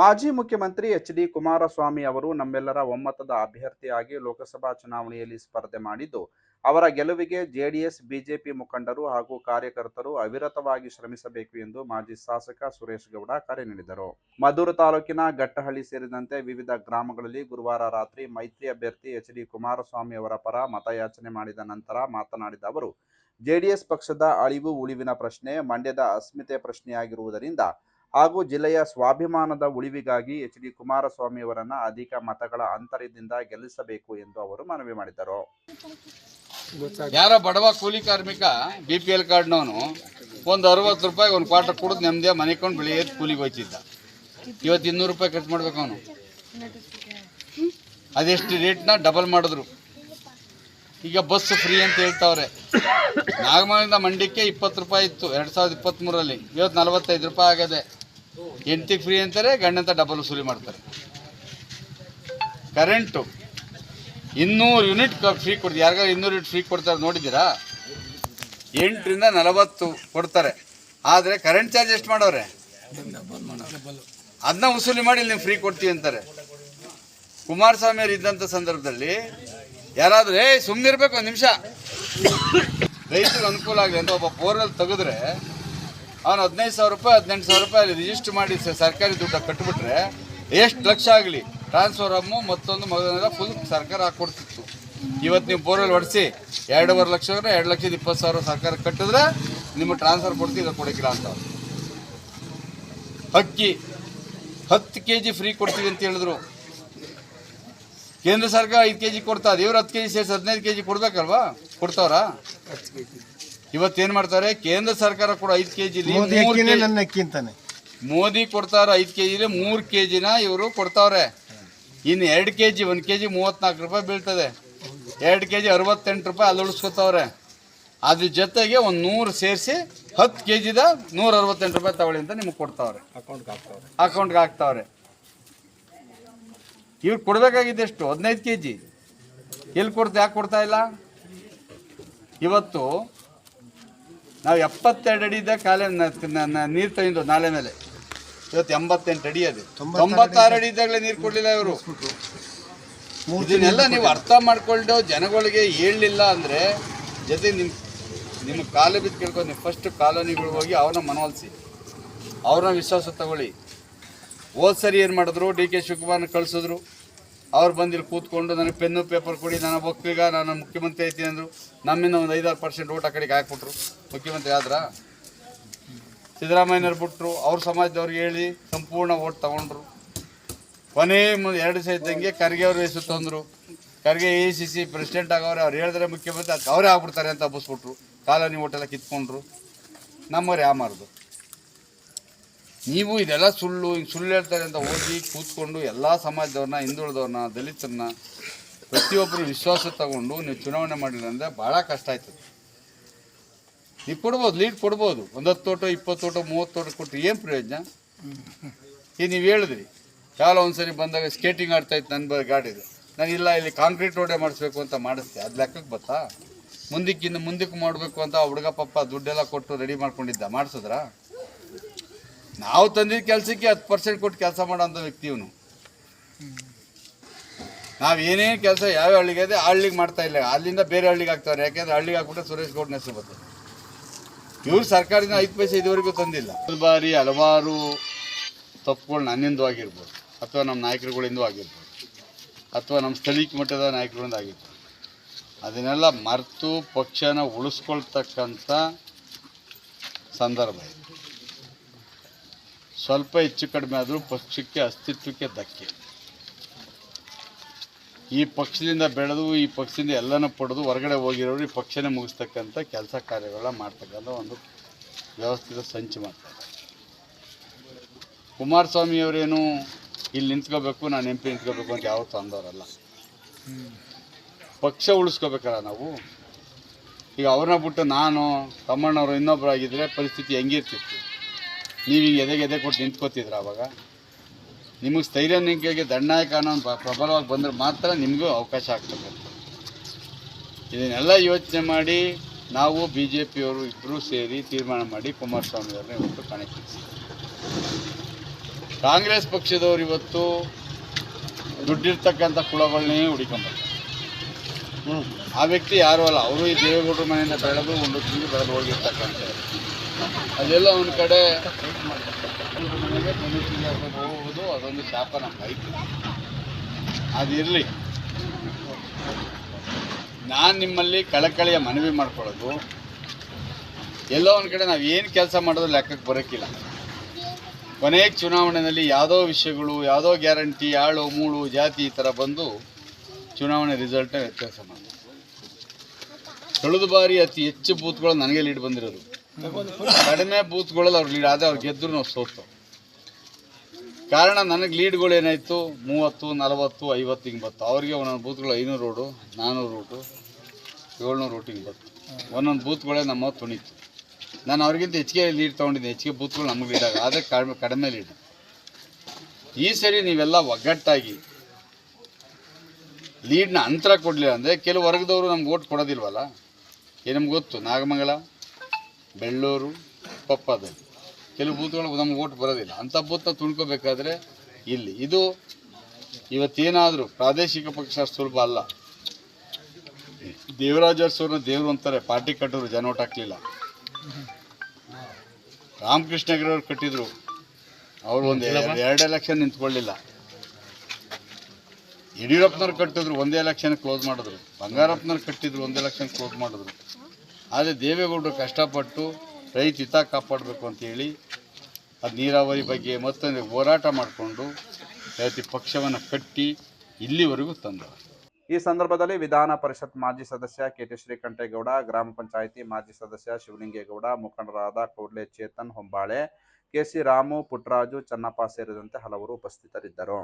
ಮಾಜಿ ಮುಖ್ಯಮಂತ್ರಿ H D Kumaraswamy ಅವರು ನಮ್ಮೆಲ್ಲರ ಒಮ್ಮತದ ಅಭ್ಯರ್ಥಿಯಾಗಿ ಲೋಕಸಭಾ ಚುನಾವಣೆಯಲ್ಲಿ ಸ್ಪರ್ಧೆ ಮಾಡಿದ್ದು, ಅವರ ಗೆಲುವಿಗೆ ಜೆಡಿಎಸ್ ಬಿಜೆಪಿ ಮುಖಂಡರು ಹಾಗೂ ಕಾರ್ಯಕರ್ತರು ಅವಿರತವಾಗಿ ಶ್ರಮಿಸಬೇಕು ಎಂದು ಮಾಜಿ ಶಾಸಕ ಸುರೇಶ್ ಗೌಡ ಕರೆ ನೀಡಿದರು. ಮದ್ದೂರು ತಾಲೂಕಿನ ಗಟ್ಟಹಳ್ಳಿ ಸೇರಿದಂತೆ ವಿವಿಧ ಗ್ರಾಮಗಳಲ್ಲಿ ಗುರುವಾರ ರಾತ್ರಿ ಮೈತ್ರಿ ಅಭ್ಯರ್ಥಿ ಎಚ್ ಡಿ ಕುಮಾರಸ್ವಾಮಿ ಅವರ ಪರ ಮತಯಾಚನೆ ಮಾಡಿದ ನಂತರ ಮಾತನಾಡಿದ ಅವರು, ಜೆಡಿಎಸ್ ಪಕ್ಷದ ಅಳಿವು, ಉಳಿವಿನ ಪ್ರಶ್ನೆ, ಮಂಡ್ಯದ ಅಸ್ಮಿತೆ ಪ್ರಶ್ನೆಯಾಗಿರುವುದರಿಂದ ಹಾಗೂ ಜಿಲ್ಲೆಯ ಸ್ವಾಭಿಮಾನದ ಉಳಿವಿಗಾಗಿ ಎಚ್ ಡಿ ಕುಮಾರಸ್ವಾಮಿ ಅವರನ್ನು ಅಧಿಕ ಮತಗಳ ಅಂತರದಿಂದ ಗೆಲ್ಲಿಸಬೇಕು ಎಂದು ಅವರು ಮನವಿ ಮಾಡಿದರು. ಯಾರ ಬಡವ ಕೂಲಿ ಕಾರ್ಮಿಕ ಬಿ ಪಿ ಎಲ್ ಕಾರ್ಡ್ನವನು ಒಂದು ಅರವತ್ತು ರೂಪಾಯಿ ಒಂದು ಕ್ವಾರ್ಟರ್ ಕುಡಿದು ನೆಮ್ಮದಿಯ ಮನೆಕೊಂಡು ಬೆಳಿಗ್ಗೆ ಕೂಲಿಗೆ ಹೋಯ್ತಿದ್ದ. ಇವತ್ತು ಇನ್ನೂರು ರೂಪಾಯಿ ಖರ್ಚು ಮಾಡ್ಬೇಕು ಅವನು. ಅದೆಷ್ಟು ರೇಟ್ನ ಡಬಲ್ ಮಾಡಿದ್ರು. ಈಗ ಬಸ್ ಫ್ರೀ ಅಂತ ಹೇಳ್ತಾವ್ರೆ. ನಾಗಮಾನಿಂದ ಮಂಡ್ಯಕ್ಕೆ ಇಪ್ಪತ್ತು ರೂಪಾಯಿ ಇತ್ತು ಎರಡು ಸಾವಿರದ ಇಪ್ಪತ್ತ್ಮೂರಲ್ಲಿ ಇವತ್ತು ನಲವತ್ತೈದು ರೂಪಾಯಿ ಆಗದೆ. ಹೆಂಡ್ತಿಗೆ ಫ್ರೀ ಅಂತಾರೆ, ಗಂಡಂತ ಡಬಲ್ ವಸೂಲಿ ಮಾಡ್ತಾರೆ. ಕರೆಂಟು, ಇನ್ನೂರು ಯೂನಿಟ್ ಫ್ರೀ ಕೊಡ್ತೀವಿ. ಯಾರಿಗಾರು ಇನ್ನೂರು ಯೂನಿಟ್ ಫ್ರೀ ಕೊಡ್ತಾರೆ ನೋಡಿದ್ದೀರಾ? ಎಂಟರಿಂದ ನಲವತ್ತು ಕೊಡ್ತಾರೆ. ಆದರೆ ಕರೆಂಟ್ ಚಾರ್ಜ್ ಎಷ್ಟು ಮಾಡೋರೆ? ಅದನ್ನ ವಸೂಲಿ ಮಾಡಿ ನೀವು ಫ್ರೀ ಕೊಡ್ತೀವಿ ಅಂತಾರೆ. ಕುಮಾರಸ್ವಾಮಿ ಅವರು ಇದ್ದಂಥ ಸಂದರ್ಭದಲ್ಲಿ ಯಾರಾದರೂ ಏ ಸುಮ್ಮನಿರ್ಬೇಕು ಒಂದು ನಿಮಿಷ. ರೈತರಿಗೆ ಅನುಕೂಲ ಆಗಲಿ ಅಂತ ಒಬ್ಬ ಬೋರ್ವೆಲ್ ತೆಗೆದ್ರೆ ಅವನು ಹದಿನೈದು ಸಾವಿರ ರೂಪಾಯಿ, ಹದಿನೆಂಟು ಸಾವಿರ ರೂಪಾಯಿ ಅಲ್ಲಿ ರಿಜಿಸ್ಟರ್ ಮಾಡಿ ಸರ್ಕಾರಿ ದುಡ್ಡು ಕಟ್ಬಿಟ್ರೆ ಎಷ್ಟು ಲಕ್ಷ ಆಗಲಿ? ಟ್ರಾನ್ಸ್ಫಾರಮ್ಮು ಮತ್ತೊಂದು ಮಗನೆಲ್ಲ ಫುಲ್ ಸರ್ಕಾರ ಹಾಕ್ಕೊಡ್ತಿತ್ತು ಇವತ್ತು ನೀವು ಬೋರ್ವೆಲ್ ಹೊಡೆಸಿ ಎರಡೂವರೆ ಲಕ್ಷ ಎರಡು ಲಕ್ಷದ ಇಪ್ಪತ್ತು ಸಾವಿರ ಸರ್ಕಾರ ಕಟ್ಟಿದ್ರೆ ನಿಮ್ಮ ಟ್ರಾನ್ಸ್ಫರ್ ಕೊಡ್ತೀವಿ ಇದು ಕೊಡೋಕ್ಕಿಲ್ಲ ಅಂತ. ಅಕ್ಕಿ ಹತ್ತು ಕೆ ಜಿ ಫ್ರೀ ಕೊಡ್ತೀವಿ ಅಂತ ಹೇಳಿದ್ರು. ಕೇಂದ್ರ ಸರ್ಕಾರ ಐದು ಕೆ ಜಿ ಕೊಡ್ತಾ ಇವ್ರು ಹತ್ತು ಕೆ ಜಿ ಸೇರಿಸಿ ಹದಿನೈದು ಕೆ ಜಿ ಕೊಡ್ಬೇಕಲ್ವಾ? ಕೊಡ್ತಾವ್ರಾ? ಇವತ್ತೇನು ಮಾಡ್ತಾರೆ? ಕೇಂದ್ರ ಸರ್ಕಾರ ಕೂಡ ಐದು ಕೆ ಜಿ ಮೋದಿ ಅಕ್ಕಿನೇ ನನ್ನ ಅಕ್ಕಿ ಅಂತಾನೆ. ಮೋದಿ ಕೊಡ್ತಾರ ಐದು ಕೆ ಜಿಲಿ ಮೂರು ಕೆ ಜಿನ ಇವರು ಕೊಡ್ತಾವ್ರೆ. ಇನ್ನು ಎರಡು ಕೆ ಜಿ ಒಂದು ಕೆ ಜಿ ಮೂವತ್ತ್ನಾಲ್ಕು ರೂಪಾಯಿ ಬೀಳ್ತದೆ. ಎರಡು ಕೆ ಜಿ ಅರವತ್ತೆಂಟು ರೂಪಾಯಿ ಅಲ್ಲಿ ಉಳಿಸ್ಕೊತಾವ್ರೆ. ಅದ್ರ ಜೊತೆಗೆ ಒಂದು ನೂರು ಸೇರಿಸಿ ಹತ್ತು ಕೆ ಜಿದ ನೂರ ಅರವತ್ತೆಂಟು ರೂಪಾಯಿ ತಗೊಳ್ಳಿ ಅಂತ ನಿಮಗೆ ಕೊಡ್ತಾವ್ರೆ. ಅಕೌಂಟ್ಗೆ ಹಾಕ್ತಾವ್ರೆ. ಇವ್ರು ಕೊಡಬೇಕಾಗಿದ್ದೆಷ್ಟು ಹದಿನೈದು ಕೆ ಜಿ ಎಲ್ಲಿ ಕೊಡ್ತಾ ಯಾಕೆ ಕೊಡ್ತಾ ಇಲ್ಲ? ಇವತ್ತು ನಾವು ಎಪ್ಪತ್ತೆರಡು ಅಡಿ ಇದ್ದ ಕಾಲೇ ನೀರು ತಗೊಂಡು ನಾಳೆ ಮೇಲೆ. ಇವತ್ತು ಎಂಬತ್ತೆಂಟು ಅಡಿ ಅದು. ತೊಂಬತ್ತಾರು ಅಡಿ ಇದ್ದಾಗಲೇ ನೀರು ಕೊಡಲಿಲ್ಲ ಇವರು. ಇದನ್ನೆಲ್ಲ ನೀವು ಅರ್ಥ ಮಾಡಿಕೊಂಡು ಜನಗಳಿಗೆ ಹೇಳಲಿಲ್ಲ ಅಂದರೆ ಜೊತೆ ನಿಮ್ಮ ನಿಮ್ಮ ಕಾಲು ಬಿದ್ದು ಕೇಳ್ಕೊಂಡು ನೀವು ಫಸ್ಟ್ ಕಾಲೋನಿಗಳಿಗೆ ಹೋಗಿ ಅವ್ರನ್ನ ಮನವೊಲಿಸಿ. ಅವ್ರನ್ನ ವಿಶ್ವಾಸ ತಗೊಳ್ಳಿ. ಹೋದ ಸರಿ ಏನು ಮಾಡಿದ್ರು? ಡಿ ಕೆ ಶಿವಕುಮಾರ್ನ ಕಳಿಸಿದ್ರು. ಅವ್ರು ಬಂದಿಲ್ಲಿ ಕೂತ್ಕೊಂಡು ನನಗೆ ಪೆನ್ನು ಪೇಪರ್ ಕೊಡಿ, ನಾನು ಒಕ್ಕಲಿಗ ನಾನು ಮುಖ್ಯಮಂತ್ರಿ ಐತಿ ಅಂದರು. ನಮ್ಮಿಂದ ಒಂದು ಐದಾರು ಪರ್ಸೆಂಟ್ ಓಟ್ ಆ ಕಡೆಗೆ ಹಾಕ್ಬಿಟ್ರು. ಮುಖ್ಯಮಂತ್ರಿ ಆದ್ರ? ಸಿದ್ದರಾಮಯ್ಯನವ್ರು ಬಿಟ್ಟರು ಅವ್ರ ಸಮಾಜದವ್ರಿಗೆ ಹೇಳಿ ಸಂಪೂರ್ಣ ಓಟ್ ತಗೊಂಡ್ರು. ಕೊನೆ ಎರಡು ಸಹ ಇದ್ದಂಗೆ ಖರ್ಗೆ ಅವರು ಹೆಸರು ತಂದರು. Kharge A C C president ಆಗವ್ರೆ ಅವ್ರು ಹೇಳಿದ್ರೆ ಮುಖ್ಯಮಂತ್ರಿ ಅವರೇ ಆಗ್ಬಿಡ್ತಾರೆ ಅಂತ ಹಬ್ಬಿಸ್ಬಿಟ್ರು ಕಾಲೋನಿ ಓಟೆಲ್ಲ ಕಿತ್ಕೊಂಡ್ರು. ನಮ್ಮವ್ರು ಯಾಮಾರ್ದು ನೀವು ಇದೆಲ್ಲ ಸುಳ್ಳು ಹಿಂಗೆ ಸುಳ್ಳು ಹೇಳ್ತಾರೆ ಅಂತ ಹೋಗಿ ಕೂತ್ಕೊಂಡು ಎಲ್ಲ ಸಮಾಜದವ್ರನ್ನ, ಹಿಂದುಳಿದವ್ರನ್ನ, ದಲಿತರನ್ನ ಪ್ರತಿಯೊಬ್ಬರು ವಿಶ್ವಾಸ ತಗೊಂಡು ನೀವು ಚುನಾವಣೆ ಮಾಡಿಲ್ಲ ಅಂದರೆ ಭಾಳ ಕಷ್ಟ ಆಯ್ತದೆ. ನೀವು ಕೊಡ್ಬೋದು, ಲೀಡ್ ಕೊಡ್ಬೋದು. ಒಂದು ಹತ್ತು ತೋಟ ಇಪ್ಪತ್ತು ತೋಟ ಮೂವತ್ತು ತೋಟ ಕೊಟ್ಟು ಏನು ಪ್ರಯೋಜನ? ಈ ನೀವು ಹೇಳಿದ್ರಿ. ಕಾಲ ಒಂದ್ಸರಿ ಬಂದಾಗ ಸ್ಕೇಟಿಂಗ್ ಆಡ್ತಾಯಿತ್ತು ನನ್ನ ಬ ಗಾಡಿದು. ನಾನು ಇಲ್ಲ, ಇಲ್ಲಿ ಕಾಂಕ್ರೀಟ್ ರೋಡೇ ಮಾಡಿಸ್ಬೇಕು ಅಂತ ಮಾಡಿಸ್ತೆ ಅದು ಲೆಕ್ಕಕ್ಕೆ ಬತ್ತಾ? ಮುಂದಕ್ಕಿಂತ ಮುಂದಕ್ಕೆ ಮಾಡಬೇಕು ಅಂತ ಹುಡುಗ ಪಪ್ಪ ದುಡ್ಡೆಲ್ಲ ಕೊಟ್ಟು ರೆಡಿ ಮಾಡ್ಕೊಂಡಿದ್ದ. ಮಾಡಿಸಿದ್ರಾ? ನಾವು ತಂದಿದ್ದ ಕೆಲಸಕ್ಕೆ ಹತ್ತು ಪರ್ಸೆಂಟ್ ಕೊಟ್ಟು ಕೆಲಸ ಮಾಡೋಂಥ ವ್ಯಕ್ತಿ ಇವನು. ನಾವು ಏನೇನು ಕೆಲಸ ಯಾವ ಹಳ್ಳಿಗೆ ಇದೆ ಹಳ್ಳಿಗೆ ಮಾಡ್ತಾ ಇಲ್ಲ. ಅಲ್ಲಿಂದ ಬೇರೆ ಹಳ್ಳಿಗೆ ಹಾಕ್ತಾರೆ ಯಾಕೆಂದ್ರೆ ಹಳ್ಳಿಗೆ ಹಾಕ್ಬಿಟ್ರೆ ಸುರೇಶ್ ಗೌಡ್ನ ಹೆಸರು ಬರ್ತದೆ. ಇವ್ರು ಸರ್ಕಾರದಿಂದ ಐದು ಪೈಸೆ ಇದುವರೆಗೂ ತಂದಿಲ್ಲ. ಬಾರಿ ಹಲವಾರು ತಪ್ಪುಗಳು ನನ್ನಿಂದ ಆಗಿರ್ಬೋದು, ಅಥವಾ ನಮ್ಮ ನಾಯಕರುಗಳಿಂದೂ ಆಗಿರ್ಬೋದು, ಅಥವಾ ನಮ್ಮ ಸ್ಥಳೀಯ ಮಟ್ಟದ ನಾಯಕರಿಂದ ಆಗಿರ್ಬೋದು. ಅದನ್ನೆಲ್ಲ ಮರೆತು ಪಕ್ಷನ ಉಳಿಸ್ಕೊಳ್ತಕ್ಕಂಥ ಸಂದರ್ಭ ಇದು. ಸ್ವಲ್ಪ ಹೆಚ್ಚು ಕಡಿಮೆ ಆದರೂ ಪಕ್ಷಕ್ಕೆ ಅಸ್ತಿತ್ವಕ್ಕೆ ಧಕ್ಕೆ. ಈ ಪಕ್ಷದಿಂದ ಬೆಳೆದು, ಈ ಪಕ್ಷದಿಂದ ಎಲ್ಲನೂ ಪಡೆದು ಹೊರಗಡೆ ಹೋಗಿರೋರು ಈ ಪಕ್ಷನೇ ಮುಗಿಸ್ತಕ್ಕಂಥ ಕೆಲಸ ಕಾರ್ಯಗಳನ್ನ ಮಾಡ್ತಕ್ಕಂಥ ಒಂದು ವ್ಯವಸ್ಥಿತ ಸಂಚು ಮಾಡ್ತಾರೆ. ಕುಮಾರಸ್ವಾಮಿಯವರೇನು ಇಲ್ಲಿ ನಿಂತ್ಕೋಬೇಕು, ನಾನು ಎಂ ಪಿ ನಿಂತ್ಕೋಬೇಕು ಅಂತ ಯಾವತ್ತೂ ಅಂದವರಲ್ಲ. ಪಕ್ಷ ಉಳಿಸ್ಕೋಬೇಕಲ್ಲ ನಾವು? ಈಗ ಅವ್ರನ್ನ ಬಿಟ್ಟು ನಾನು, ತಮ್ಮಣ್ಣವರು ಇನ್ನೊಬ್ಬರಾಗಿದ್ದರೆ ಪರಿಸ್ಥಿತಿ ಹೆಂಗಿರ್ತಿತ್ತು? ನೀವು ಈಗ ಎದೆಗೆ ಎದೆ ಕೊಟ್ಟು ನಿಂತ್ಕೋತಿದ್ರ ಅವಾಗ? ನಿಮಗೆ ಸ್ಥೈರ್ಯ ನಿಂಗೆ ದಂಡನಾಯಕ ಅನ್ನೋ ಪ್ರಬಲವಾಗಿ ಬಂದರೆ ಮಾತ್ರ ನಿಮಗೂ ಅವಕಾಶ ಆಗ್ತದೆ. ಇದನ್ನೆಲ್ಲ ಯೋಚನೆ ಮಾಡಿ ನಾವು ಬಿ ಜೆ ಪಿಯವರು ಇಬ್ಬರೂ ಸೇರಿ ತೀರ್ಮಾನ ಮಾಡಿ ಕುಮಾರಸ್ವಾಮಿ ಅವರನ್ನ ಇವತ್ತು ಕಣಕ್ಕಿಳಿಸಿ ಕಾಂಗ್ರೆಸ್ ಪಕ್ಷದವ್ರು ಇವತ್ತು ದುಡ್ಡಿರ್ತಕ್ಕಂಥ ಕುಳಗಳನ್ನೇ ಹುಡಿಕೊಂಡ್ಬರ್ತಾರೆ ಆ ವ್ಯಕ್ತಿ ಯಾರೂ ಅಲ್ಲ ಅವರು ಈ ದೇವೇಗೌಡರ ಮನೆಯಿಂದ ಬೆಳೆದು ಒಂದು ತಿಂಗಳು ಬೆಳೆದು ಹೋಗಿರ್ತಕ್ಕಂಥ ಅದೆಲ್ಲ ಒಂದು ಕಡೆ ಹೋಗುವುದು, ಅದೊಂದು ಶಾಪ ನಮ್ಮ ಬೈಕ್ ಅದಿರಲಿ ನಾನು ನಿಮ್ಮಲ್ಲಿ ಕಳಕಳಿಯ ಮನವಿ ಮಾಡ್ಕೊಳ್ಳೋದು. ಎಲ್ಲೋ ಒಂದು ಕಡೆ ನಾವು ಏನು ಕೆಲಸ ಮಾಡೋದು ಲೆಕ್ಕಕ್ಕೆ ಬರೋಕ್ಕಿಲ್ಲ ಕೊನೆಯ ಚುನಾವಣೆಯಲ್ಲಿ ಯಾವುದೋ ವಿಷಯಗಳು, ಯಾವುದೋ ಗ್ಯಾರಂಟಿ, ಆಳು, ಮೂಳು, ಜಾತಿ ಈ ಥರ ಬಂದು ಚುನಾವಣೆ ರಿಸಲ್ಟ್ ವ್ಯತ್ಯಾಸ ಮಾಡಿದೆ ಕಳೆದ ಬಾರಿ ಅತಿ ಹೆಚ್ಚು ಬೂತ್ಗಳು ನನಗೆ ಲೀಡ್ ಬಂದಿರೋದು. ಕಡಿಮೆ ಬೂತ್ಗಳಲ್ಲಿ ಅವ್ರು ಲೀಡ್ ಆದರೆ ಅವ್ರು ಗೆದ್ದರು ನಾವು ಸೋತು. ಕಾರಣ ನನಗೆ ಲೀಡ್ಗಳು ಏನಾಯಿತು? ಮೂವತ್ತು, ನಲವತ್ತು ಐವತ್ತು ಹಿಂಗೆ ಬತ್ತು ಅವರಿಗೆ ಒಂದೊಂದು ಬೂತ್ಗಳು ಐನೂರು ರೋಡು ನಾನ್ನೂರು ರೂಟು ಏಳ್ನೂರು ರೂಟ್ ಹಿಂಗೆ ಬತ್ತು ಒಂದೊಂದು ಬೂತ್ಗಳೇ ನಮ್ಮ ತುಣಿತು. ನಾನು ಅವ್ರಿಗಿಂತ ಹೆಚ್ಚಿಗೆ ಲೀಡ್ ತೊಗೊಂಡಿದ್ದೆ. ಹೆಚ್ಚಿಗೆ ಬೂತ್ಗಳು ನಮಗೆ ಲೀಡ್ ಆಗ ಆದರೆ ಕಡಿಮೆ ಕಡಿಮೆ ಲೀಡ್ ಈ ಸರಿ ನೀವೆಲ್ಲ ಒಗ್ಗಟ್ಟಾಗಿ ಲೀಡ್ನ ಅಂತರ ಕೊಡಲಿಲ್ಲ ಅಂದರೆ ಕೆಲವು ವರ್ಗದವರು ನಮ್ಗೆ ಓಟ್ ಕೊಡೋದಿಲ್ವಲ್ಲ? ಏನು ನಮ್ಗೆ ಗೊತ್ತು. ನಾಗಮಂಗಲ ಬೆಳ್ಳೂರು ಪಪ್ಪದಲ್ಲಿ ಕೆಲವು ಬೂತ್ಗಳು ನಮ್ಗೆ ಓಟ್ ಬರೋದಿಲ್ಲ. ಅಂಥ ಬೂತ್ನ ತುಳ್ಕೋಬೇಕಾದ್ರೆ ಇಲ್ಲಿ. ಇದು ಇವತ್ತೇನಾದರೂ ಪ್ರಾದೇಶಿಕ ಪಕ್ಷ ಸುಲಭ ಅಲ್ಲ. ದೇವರಾಜ ಅರಸವ್ರನ್ನ ದೇವರು ಅಂತಾರೆ. ಪಾರ್ಟಿ ಕಟ್ಟೋರು ಜನ ಓಟ್ ಹಾಕ್ಲಿಲ್ಲ. ರಾಮಕೃಷ್ಣ ಹೆಗಡೆಯವ್ರು ಕಟ್ಟಿದ್ರು. ಅವರು ಒಂದು ಎರಡು ಎಲೆಕ್ಷನ್ ನಿಂತ್ಕೊಳ್ಳಿಲ್ಲ. ಯಡಿಯೂರಪ್ಪನವ್ರು ಕಟ್ಟಿದ್ರು ಒಂದೇ ಎಲೆಕ್ಷನ್ ಕ್ಲೋಸ್ ಮಾಡಿದ್ರು. ಬಂಗಾರಪ್ಪನವ್ರು ಕಟ್ಟಿದ್ರು ಒಂದೇ ಎಲೆಕ್ಷನ್ ಕ್ಲೋಸ್ ಮಾಡಿದ್ರು. ಆದರೆ ದೇವೇಗೌಡರು ಕಷ್ಟಪಟ್ಟು ರೈತ ಹಿತ ಕಾಪಾಡಬೇಕು ಅಂತೇಳಿ ಅದು ನೀರಾವರಿ ಬಗ್ಗೆ ಮತ್ತೊಂದು ಹೋರಾಟ ಮಾಡಿಕೊಂಡು ರೈತ ಪಕ್ಷವನ್ನು ಕಟ್ಟಿ ಇಲ್ಲಿವರೆಗೂ ತಂದರು ಈ ಸಂದರ್ಭದಲ್ಲಿ ವಿಧಾನ ಪರಿಷತ್ ಮಾಜಿ ಸದಸ್ಯ ಕೆಟಿ ಶ್ರೀಕಂಠೇಗೌಡ, ಗ್ರಾಮ ಪಂಚಾಯಿತಿ ಮಾಜಿ ಸದಸ್ಯ ಶಿವಲಿಂಗೇಗೌಡ, ಮುಖಂಡರಾದ ಕೂಡ್ಲೆ ಚೇತನ್ ಹೊಂಬಾಳೆ ಕೆಸಿ ರಾಮು ಪುಟ್ಟರಾಜು ಚನ್ನಪ್ಪ ಸೇರಿದಂತೆ ಹಲವರು ಉಪಸ್ಥಿತರಿದ್ದರು.